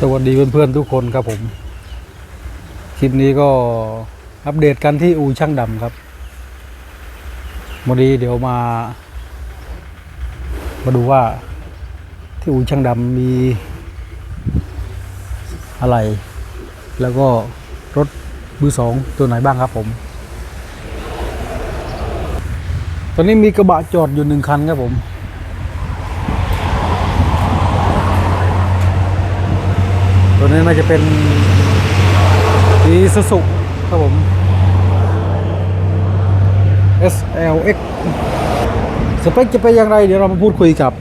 สวัสดีเพื่อนๆทุกคนครับผม คลิปนี้ก็อัปเดตกันที่อูช่างดำครับวันนี้เดี๋ยวมา มาดูว่าที่อูช่างดำมีอะไร แล้วก็รถมือสองตัวไหนบ้างครับผม ตอนนี้มีกระบะจอดอยู่หนึ่งคันครับผม ตัวนี้น่าจะเป็นอีซูซุครับผม SLX สเปคจะเป็นอย่างไร เดี๋ยวเรามาพูดคุยกับ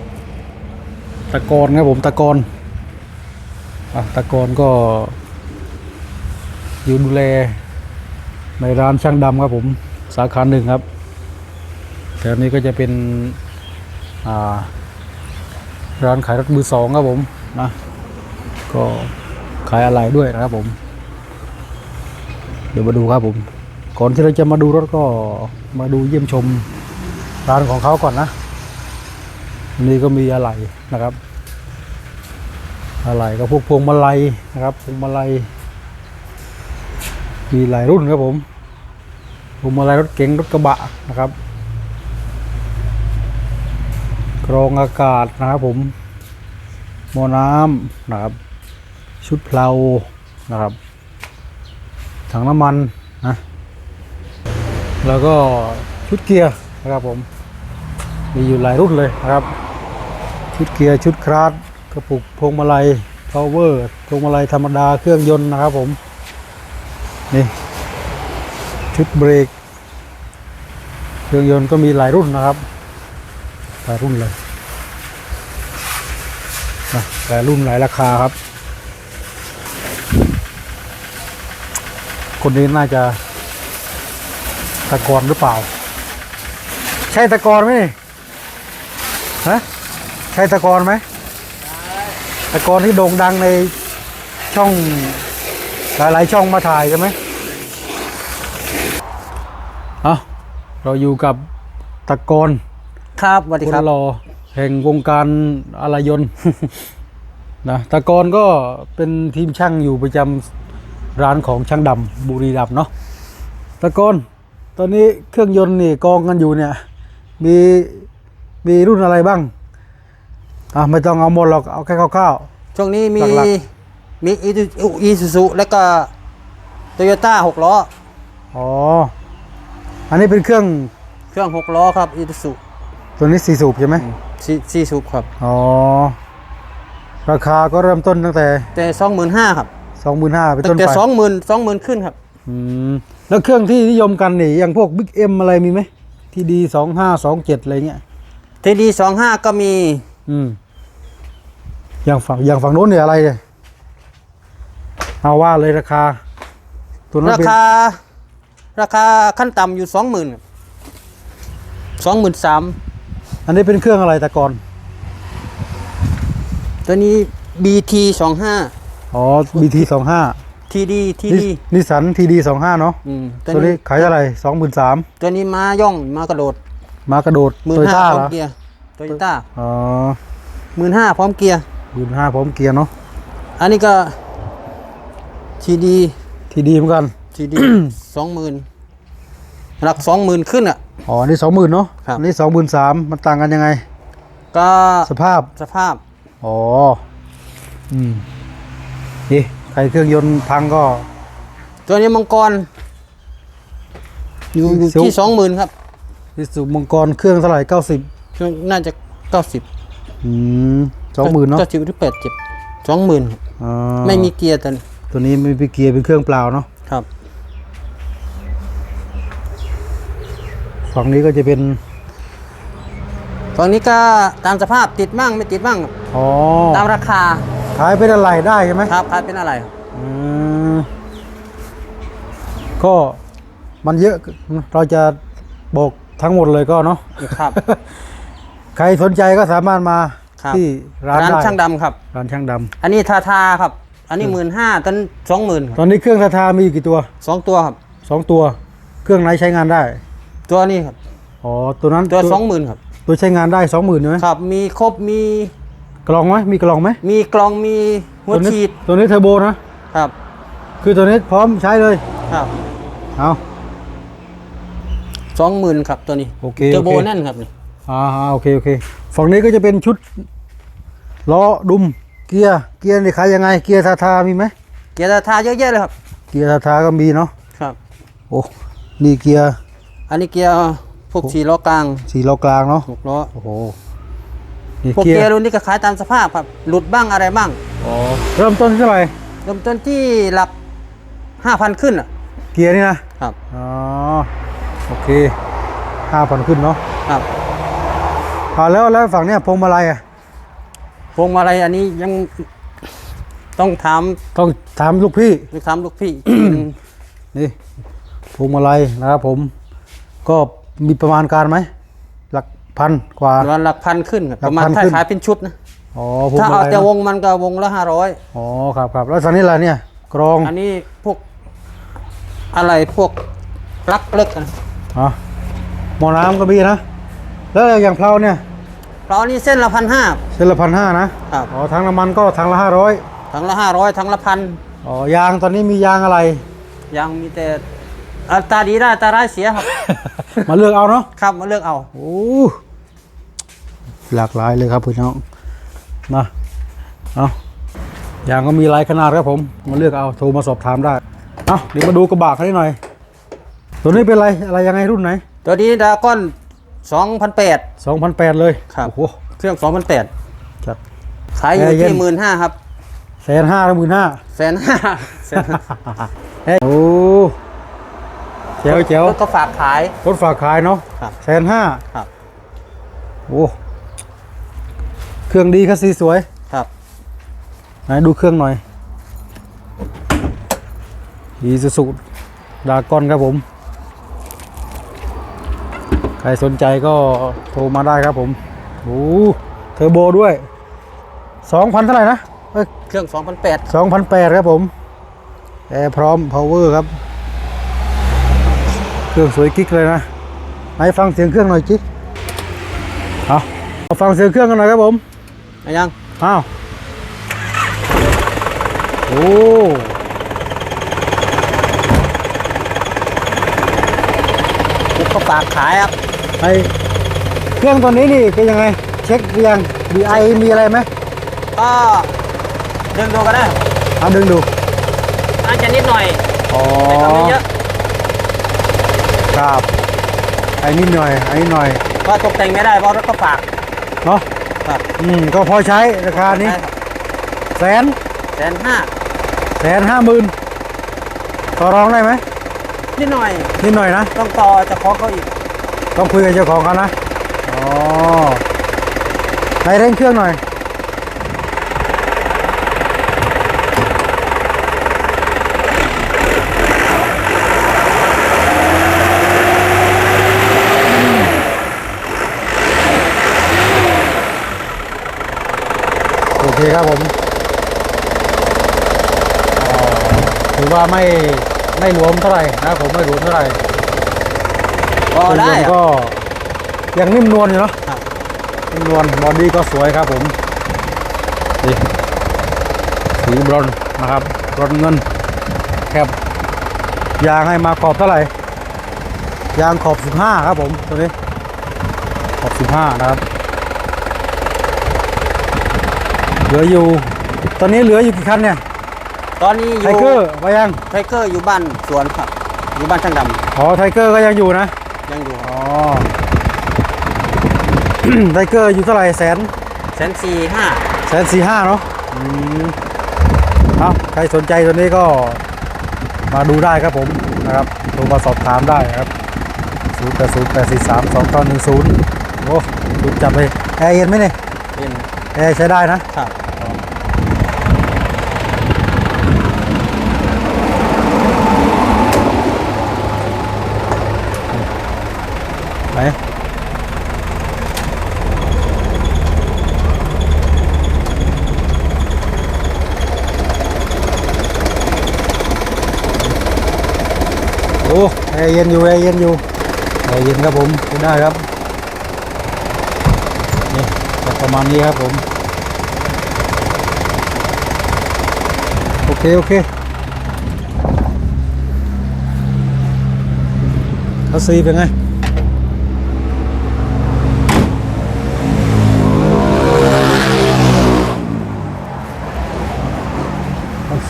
ตะกอนครับผมตะกอนอะตะกอนก็อยู่ดูแล ในร้านช่างดำครับผม สาขาหนึ่งครับแถวนี้ก็จะเป็น อ่า ร้านขายรถมือสองครับผมนะก็ ขายอะไรด้วยนะครับผม เดี๋ยวมาดูครับผม ก่อนที่เราจะมาดูรถก็มาดูเยี่ยมชมร้านของเขาก่อนนะนนี่ก็มีอะไรนะครับ อะไรก็พวกพวงมาลัยนะครับพวงมาลัยมีหลายรุ่นครับผมพวงมาลัยรถเก๋งรถกระบะนะครับกรองอากาศนะครับผมหม้อน้ำนะครับ ชุดเพลานะครับ ถังน้ำมันนะแล้วก็ชุดเกียร์นะครับผม มีอยู่หลายรุ่นเลยนะครับ ชุดเกียร์ชุดคลาสกระปุกพวงมาลัย power พวงมาลัยธรรมดาเครื่องยนต์นะครับผม นี่ชุดเบรกเครื่องยนต์ก็มีหลายรุ่นนะครับหลายรุ่นเลยนะหลายรุ่นหลายราคาครับ คนนี้น่าจะตะกอนหรือเปล่า ใช่ตะกอนไหมนี่ฮะใช่ตะกอนไหมตะกอนที่โด่งดังในช่องหลายๆช่องมาถ่ายใช่ไหมเอาเราอยู่กับตะกอนครับสวัสดีคนครับรอแห่งวงการอะไรยนต์นะตะกอนก็เป็นทีมช่างอยู่ประจำ ร้านของช่างดำบุรีรัมย์เนาะตะกอนตอนนี้เครื่องยนต์นี่กองกันอยู่เนี่ย มีมีรุ่นอะไรบ้างอะไม่ต้องเอาหมดหรอกเอาแค่คร่าว ช่วงนี้มีหลัก มีอีซูซูแล้วก็โตโยต้าหกล้อ ๆอ๋อ อันนี้เป็นเครื่องเครื่องหกล้อครับอีซูซูตัวนี้สี่สูบใช่ไหมสี่สี่สูบครับ อ๋อ ราคาก็เริ่มต้นตั้งแต่แต่สองหมื่นห้าครับ สองหมื่นห้าไปตั้ต้นงแต่ไปสองหมื่นสองหมื่นขึ้นครับอืมแล้วเครื่องที่นิยมกันนี่อย่างพวกบิ๊กเอ็มอะไรมีไหมที่ดีสองห้าสองเจ็ดอะไรเงี้ยทีดีสองห้าก็มี อืมอย่างฝั่งอย่างฝั่งโน้นเนี่ยอะไรเนี่ยเอาว่าเลยราคา ตัวนั้นราเป็นคา ราคาขั้นต่ำอยู่สองหมื่นสองหมื่นสามอันนี้เป็นเครื่องอะไรตะกอนตัวนี้ BT สองห้า อ๋อ BT สองห้า TD TD นิสันทีดีสองห้าเนาะอืมตัวนี้ขายเท่าไหร่สองหมื่นสามตัวนี้มาย่องมากระโดด มากระโดดหมื่โตนโยห้าต้าพร้อเหรมอเกียร์โตโยต้าอ๋อหมื่นห้าพร้อมเกียร์หมื่นห้าพร้อมเกียร์เนาะอันนี้ก็ทีดีทีดีเหมือนกันทีดีสองหมื่นหลักสองหมื่นขึ้นอะอ๋ออันนี้สองหมื่นเนาะครับอันนี้สองหมื่นสามมันต่างกันยังไง ก็สภาพสภาพอ๋ออืม นี่ใครเครื่องยนต์พังก็ ตัวนี้มังกร อยู่อยู่สูงที่สองหมื่นครับพิสุมังกรเครื่องเท่าไหร่เก้าสิบน่าจะเก้าสิบอืมสองหมื่นเนาะเก้าสิบหรือแปดสิบสองหมื่นอ่าไม่มีเกียร์ตัวนี้ตัวนี้ไม่มีเกียร์เป็นเครื่องเปล่าเนาะครับฝั่งนี้ก็จะเป็นฝั่งนี้ก็ตามสภาพติดมั่งไม่ติดมั่งอ๋อตามราคา ขายเป็นอะไรได้ใช่ไหมครับขายเป็นอะไรครับอืมก็มันเยอะเราจะบอกทั้งหมดเลยก็เนาะครับ ใครสนใจก็สามารถมาครับที่ร้านร้านได้ช่างดำครับ ร้านช่างดำอันนี้ทาทาครับ อันนี้หมื่นห้าตันสองหมื่นตอนนี้เครื่องทาทามีอยู่กี่ตัวสองตัวครับสองตัว เครื่องไหนใช้งานได้ ตัวนี้ครับอ๋อตัวนั้นตัวสองหมื่นครับ ตัวใช้งานได้สองหมื่นใช่ไหมครับ มีครบมี กล่องไหมมีกล่องไหมมีกลองมีหัวตัวนี้ฉีดตัวนี้เทอร์โบนะครับ คือตัวนี้พร้อมใช้เลยครับเอาสองหมื่นครับตัวนี้โอเคเทอร์โบโอเคแน่นครับนี่อ่าโอเคโอเคฝั่งนี้ก็จะเป็นชุดล้อดุมเกียร์เกียร์นี่ขายยังไง เกียร์ทาทามีไหมเกียร์ทาเยอะแยะเลยครับ เกียร์ทาทาก็มีเนาะครับโอ้นี่เกียร์อันนี้เกียร์พวกสี่ล้อกลางสี่ล้อกลางเนาะหกล้อโอ้โหนี่ พวกเกียเกียร์ร์รุ่นนี้ก็ขายตามสภาพครับหลุดบ้างอะไรบ้างอ๋อเริ่มต้นที่เท่าไหร่เริ่มต้นที่หลักห้าพันขึ้นอะเกียร์นี่นะครับอ๋อโอเคห้าพันขึ้นเนาะครับอ่าแล้วแล้วฝั่งเนี้ยพวงมาลัยอะพวงมาลัยอันนี้ยังต้องถามต้องถามลูกพี่ต้องถามลูกพี่อีกทีหนึ่งนี่พวงมาลัยนะครับผม ก็มีประมาณการไหมหลัก พันกว่า วันหลักพันขึ้นครับหลัปกระมาณพันถ้าขึ้น ขายเป็นชุดนะอ๋อพวงถ้ามาเอาลัยแต่วนะงมันก็วงละห้าร้อยอ๋อครับครับแล้วตอนนี้อะไรเนี่ยกรองอันนี้พวกอะไรพวกปลั๊กเล็กอะอ๋อหมอน้ำก็มีนะ แล้วอย่างเพลาเนี่ยเราอันนี้เส้นละพันห้าเส้นละพันห้านะครับอ๋อทางน้ำมันก็ทางละห้าร้อยทั้งละห้าร้อยทั้งละพันอ๋อยางตอนนี้มียางอะไร ยังมีแต่อัตราดีได้อัตราร้ายเสียครับ มาเลือกเอาเนาะครับมาเลือกเอา โอ้ หลากหลายเลยครับพี่น้องมาเอายางก็มีหลายขนาดครับผมมาเลือกเอาโทรมาสอบถามได้เอาเดี๋ยวมาดูกระบะคันนี้หน่อย ตัวนี้เป็นอะไรอะไรยังไงรุ่นไหน ตัวนี้ดราก้อน2,008 2008 เลยครับโอ้โหเครื่อง 2,008จัดขายอยู่แอร์เย็ที่นหมื่นห้าครับแสนห้าหรือหมื่นห้าแสนห้าแสนห้าโอ้เจ๋วเจ๋วรถก็ฝากขายรถฝากขายเนาะครับแสนห้าครับโอ้ เครื่องดีคัสซีสวยครับไหนดูเครื่องหน่อยอีซูซูดากอนครับผม ใครสนใจก็โทรมาได้ครับผมโอ้เทอร์โบด้วยสองพันเท่าไหร่นะเครื่อง2,008สองพันแปดครับผมแอร์พร้อม power ครับ เครื่องสวยกิ๊กเลยนะไหนฟังเสียงเครื่องหน่อยจิ๊กเอามาฟังเสียงเครื่องกันหน่อยครับผม อะยังอ้าวโอ้รถก็ฝากขายครับไอเครื่องตัวนี้นี่เป็นยังไง เช็คหรือยัง DI มีอะไรไหมก็ดึงดูกันได้เอาดึงดูน่าจะนิดหน่อยอ๋อไม่ต้องเยอะครับไอ้นิดหน่อยไอ้นิดหน่อยเพราะตกแต่งไม่ได้เพราะรถก็ฝากเนาะ ครับ อืมก็พอใช้ราคานี้แสนแสนห้าแสนห้าหมื่นต่อรองได้ไหมนิดหน่อยนิดหน่อยนะ ต้องต่อเจะของเขาอีกต้องคุยกับเจ้าของเขานะ อ๋อไหนเร่งเครื่องหน่อย โอเคครับผมอ่าถือว่าไม่ไม่หลวมเท่าไหร่นะครับผมไม่หลวมเท่าไหร่ก็ได้เครื่องยนต์อะก็ยังนิ่มนวลอยู่เนาะครับนิ่มนวลบอดี้ก็สวยครับผมนี่สีบรอนซ์นะครับบรอนซ์เงินแคบยางให้มาขอบเท่าไหร่ยางขอบ 15 ครับผมตัวนี้ขอบ 15 นะครับ เห ลืออยู่ ตอนนี้เหลืออยู่กี่คันเนี่ยตอนนี้อไทยู่เกอร์ไปยังไทเกอร์อยู่บ้านสวนครับ อยู่บ้านช่างดอ๋อไทเกอร์ก็ยังอยู่นะำยังอยู่อ๋อ ไทเกอร์อยู่เท่าไหร่แสน แสนสี่ห้าแสนสี่ห้าเนาะอืมเอาใครสนใจตัวนี้ก็มาดูได้ครับผมนะครับโทรมาสอบถามได้นะครับ 0 8 0 8 4 3 2 9 1 0 โอ้ดูจับเลย แอร์เย็นไหมเนี่ย เป็นแอร์ใช้ได้นะ ครับ ไปโอ้แอร์เย็นอยู่แอร์เย็นอยู่แอร์เย็นครับผมได้ครับนี่ประมาณนี้ครับผม โอเค โอเคเขาซีเป็นไง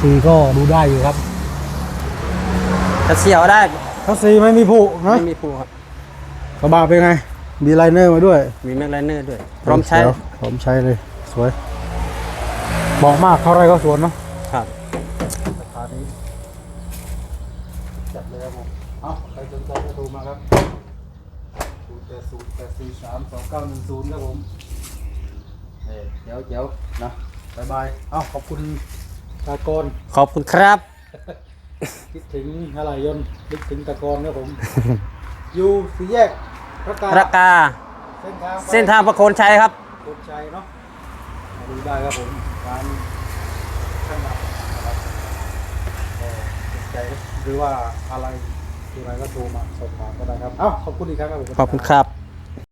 ซีก็ดูได้อยู่ครับถ้าเสียวได้ทัศซีไม่มีผุนะไม่มีปูครับ กระบะเป็นไง มีไลเนอร์มาด้วยมีแม็กไลเนอร์ด้วย พร้อมใช้ เดี๋ยวพร้อมใช้เลย สวย บอกมากเท่าไรก็สวนเนาะครับราคานี้จัดเลยครับผมเอาใครสนใจก็โทรมาครับศูนย์แปดศูนย์แปดสี่สามสองเก้าหนึ่งศูนย์ครับผมเอ้ยเดี๋ยวเดี๋ยวนะบายบาย เอาขอบคุณ ตากรขอบคุณครับ คิดถึงอะไรยนต์คิดถึงตากรครับผม อยู่สี่แยกพระการราคาเส้นทางไปเส้นทางประโคนชัยครับโคนชัยเนาะมาดูได้ครับผมร้านช่างดับนะครับก็สนใจหรือว่าอะไรที่อะไรก็โทรมาสอบถามก็ได้ครับเอ้าขอบคุณอีกครั้งครับผม ขอบคุณครับ